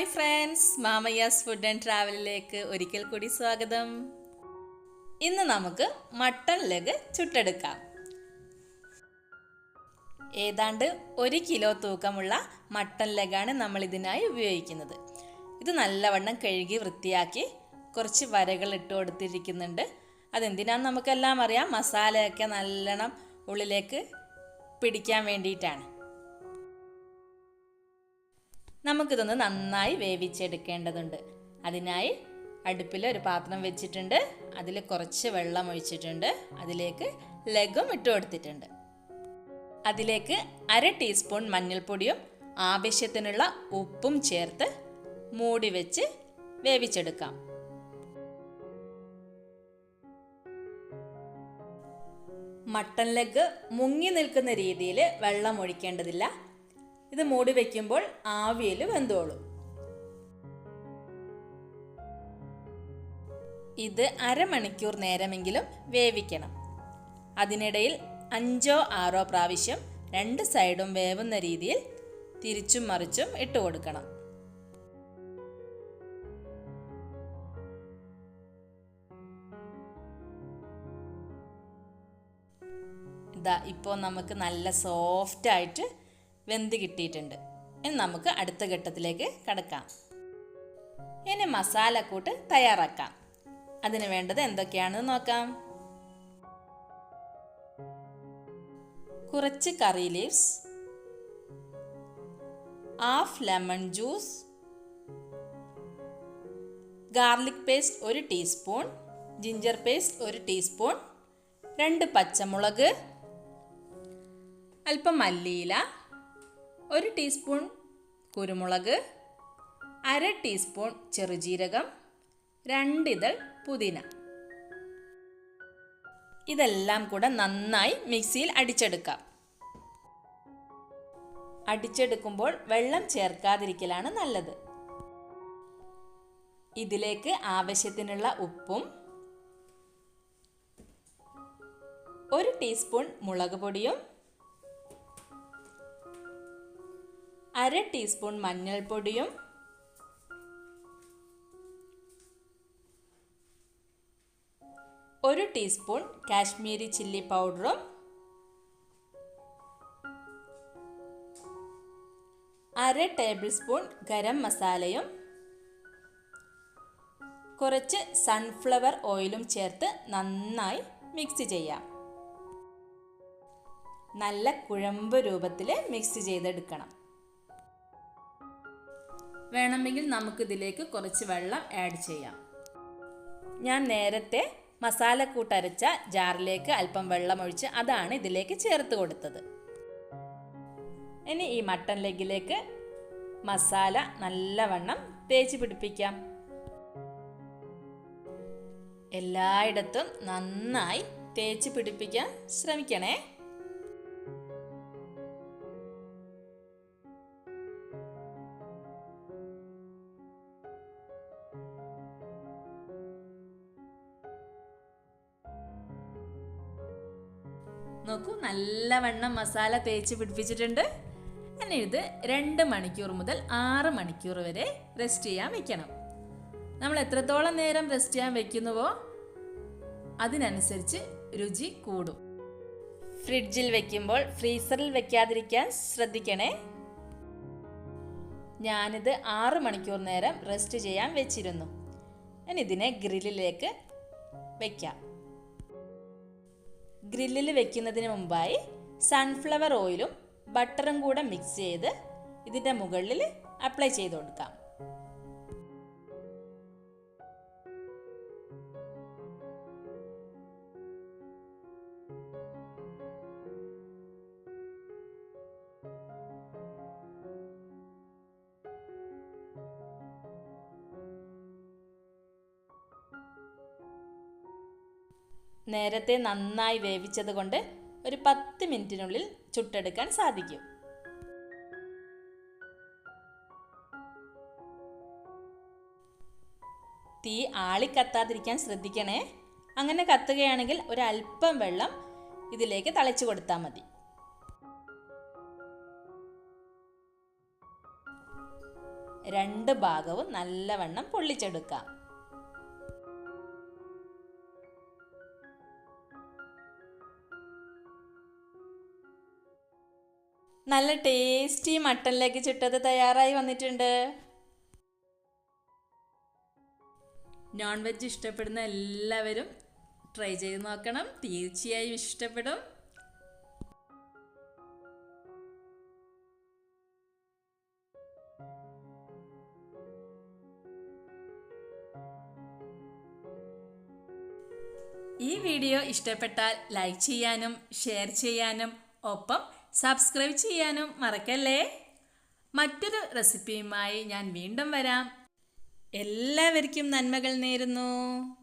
Hi friends മാമയ്യാസ് food and ട്രാവലിലേക്ക് ഒരിക്കൽ കൂടി സ്വാഗതം. ഇന്ന് നമുക്ക് മട്ടൺ ലെഗ് ചുട്ടെടുക്കാം. ഏതാണ്ട് ഒരു കിലോ തൂക്കമുള്ള മട്ടൺ ലെഗാണ് നമ്മൾ ഇതിനായി ഉപയോഗിക്കുന്നത്. ഇത് നല്ലവണ്ണം കഴുകി വൃത്തിയാക്കി കുറച്ച് വരകൾ ഇട്ട് കൊടുത്തിരിക്കുന്നുണ്ട്. അതെന്തിനാന്ന് നമുക്കെല്ലാം അറിയാം. മസാലയൊക്കെ നല്ലോണം ഉള്ളിലേക്ക് പിടിക്കാൻ വേണ്ടിയിട്ടാണ്. നമുക്കിതൊന്ന് നന്നായി വേവിച്ചെടുക്കേണ്ടതുണ്ട്. അതിനായി അടുപ്പിൽ ഒരു പാത്രം വെച്ചിട്ടുണ്ട്. അതിൽ കുറച്ച് വെള്ളം ഒഴിച്ചിട്ടുണ്ട്. അതിലേക്ക് ലഗും ഇട്ട് കൊടുത്തിട്ടുണ്ട്. അതിലേക്ക് അര ടീസ്പൂൺ മഞ്ഞൾപ്പൊടിയും ആവശ്യത്തിനുള്ള ഉപ്പും ചേർത്ത് മൂടി വെച്ച് വേവിച്ചെടുക്കാം. മട്ടൻ ലെഗ് മുങ്ങി നിൽക്കുന്ന രീതിയിൽ വെള്ളം ഒഴിക്കേണ്ടതില്ല. ഇത് മൂടി വയ്ക്കുമ്പോൾ ആവിയിൽ വെന്തോളും. ഇത് അരമണിക്കൂർ നേരമെങ്കിലും വേവിക്കണം. അതിനിടയിൽ അഞ്ചോ ആറോ പ്രാവശ്യം രണ്ട് സൈഡും വേവുന്ന രീതിയിൽ തിരിച്ചും മറിച്ചും ഇട്ട് കൊടുക്കണം. ഇതാ ഇപ്പോൾ നമുക്ക് നല്ല സോഫ്റ്റ് ആയിട്ട് വെന്ത് കിട്ടിയിട്ടുണ്ട്. ഇനി നമുക്ക് അടുത്ത ഘട്ടത്തിലേക്ക് കടക്കാം. ഇനി മസാലക്കൂട്ട് തയ്യാറാക്കാം. അതിന് വേണ്ടത് എന്തൊക്കെയാണെന്ന് നോക്കാം. കുറച്ച് curry leaves half lemon juice garlic paste ഒരു ടീസ്പൂൺ ജിഞ്ചർ പേസ്റ്റ് ഒരു ടീസ്പൂൺ രണ്ട് പച്ചമുളക് അല്പം മല്ലിയില ഒരു ടീസ്പൂൺ കുരുമുളക് അര ടീസ്പൂൺ ചെറുജീരകം രണ്ടിതൾ പുതിന. ഇതെല്ലാം കൂടെ നന്നായി മിക്സിയിൽ അടിച്ചെടുക്കാം. അടിച്ചെടുക്കുമ്പോൾ വെള്ളം ചേർക്കാതിരിക്കലാണ് നല്ലത്. ഇതിലേക്ക് ആവശ്യത്തിനുള്ള ഉപ്പും ഒരു ടീസ്പൂൺ മുളക് പൊടിയും അര ടീസ്പൂൺ മഞ്ഞൾപ്പൊടിയും ഒരു ടീസ്പൂൺ കാശ്മീരി ചില്ലി പൗഡറും അര ടേബിൾ സ്പൂൺ ഗരം മസാലയും കുറച്ച് സൺഫ്ലവർ ഓയിലും ചേർത്ത് നന്നായി മിക്സ് ചെയ്യാം. നല്ല കുഴമ്പ് രൂപത്തിൽ മിക്സ് ചെയ്തെടുക്കണം. വേണമെങ്കിൽ നമുക്കിതിലേക്ക് കുറച്ച് വെള്ളം ആഡ് ചെയ്യാം. ഞാൻ നേരത്തെ മസാലക്കൂട്ടരച്ച ജാറിലേക്ക് അല്പം വെള്ളം ഒഴിച്ച് അതാണ് ഇതിലേക്ക് ചേർത്ത് കൊടുത്തത്. ഇനി ഈ മട്ടൻ ലെഗിലേക്ക് മസാല നല്ലവണ്ണം തേച്ച് പിടിപ്പിക്കാം. എല്ലായിടത്തും നന്നായി തേച്ച് പിടിപ്പിക്കാൻ ശ്രമിക്കണേ. നോക്കൂ നല്ലവണ്ണം മസാല തേച്ച് പിടിപ്പിച്ചിട്ടുണ്ട്. ഇനി ഇത് രണ്ട് മണിക്കൂർ മുതൽ ആറ് മണിക്കൂർ വരെ റെസ്റ്റ് ചെയ്യാൻ വെക്കണം. നമ്മൾ എത്രത്തോളം നേരം റെസ്റ്റ് ചെയ്യാൻ വെക്കുന്നുവോ അതിനനുസരിച്ച് രുചി കൂടും. ഫ്രിഡ്ജിൽ വെക്കുമ്പോൾ ഫ്രീസറിൽ വെക്കാതിരിക്കാൻ ശ്രദ്ധിക്കണേ. ഞാനിത് ആറ് മണിക്കൂർ നേരം റെസ്റ്റ് ചെയ്യാൻ വെച്ചിരുന്നു. ഞാൻ ഇതിനെ ഗ്രില്ലിലേക്ക് വയ്ക്കാം ഗ്രില്ലിൽ വെക്കുന്നതിന് മുമ്പായി സൺഫ്ലവർ ഓയിലും ബട്ടറും കൂടെ മിക്സ് ചെയ്ത് ഇതിന്റെ മുകളിൽ അപ്ലൈ ചെയ്ത് കൊടുക്കാം. നേരത്തെ നന്നായി വേവിച്ചത് കൊണ്ട് ഒരു പത്ത് മിനിറ്റിനുള്ളിൽ ചുട്ടെടുക്കാൻ സാധിക്കും. തീ ആളി കത്താതിരിക്കാൻ ശ്രദ്ധിക്കണേ. അങ്ങനെ കത്തുകയാണെങ്കിൽ ഒരല്പം വെള്ളം ഇതിലേക്ക് തളിച്ചു കൊടുത്താൽ മതി. രണ്ട് ഭാഗവും നല്ലവണ്ണം പൊള്ളിച്ചെടുക്കാം. നല്ല ടേസ്റ്റി മട്ടനിലേക്ക് ചുട്ടത് തയ്യാറായി വന്നിട്ടുണ്ട്. നോൺ വെജ് ഇഷ്ടപ്പെടുന്ന എല്ലാവരും ട്രൈ ചെയ്ത് നോക്കണം. തീർച്ചയായും ഇഷ്ടപ്പെടും. ഈ വീഡിയോ ഇഷ്ടപ്പെട്ടാൽ ലൈക്ക് ചെയ്യാനും ഷെയർ ചെയ്യാനും ഒപ്പം സബ്സ്ക്രൈബ് ചെയ്യാനും മറക്കല്ലേ? മറ്റൊരു റെസിപ്പിയുമായി ഞാൻ വീണ്ടും വരാം. എല്ലാവർക്കും നന്മകൾ നേരുന്നു.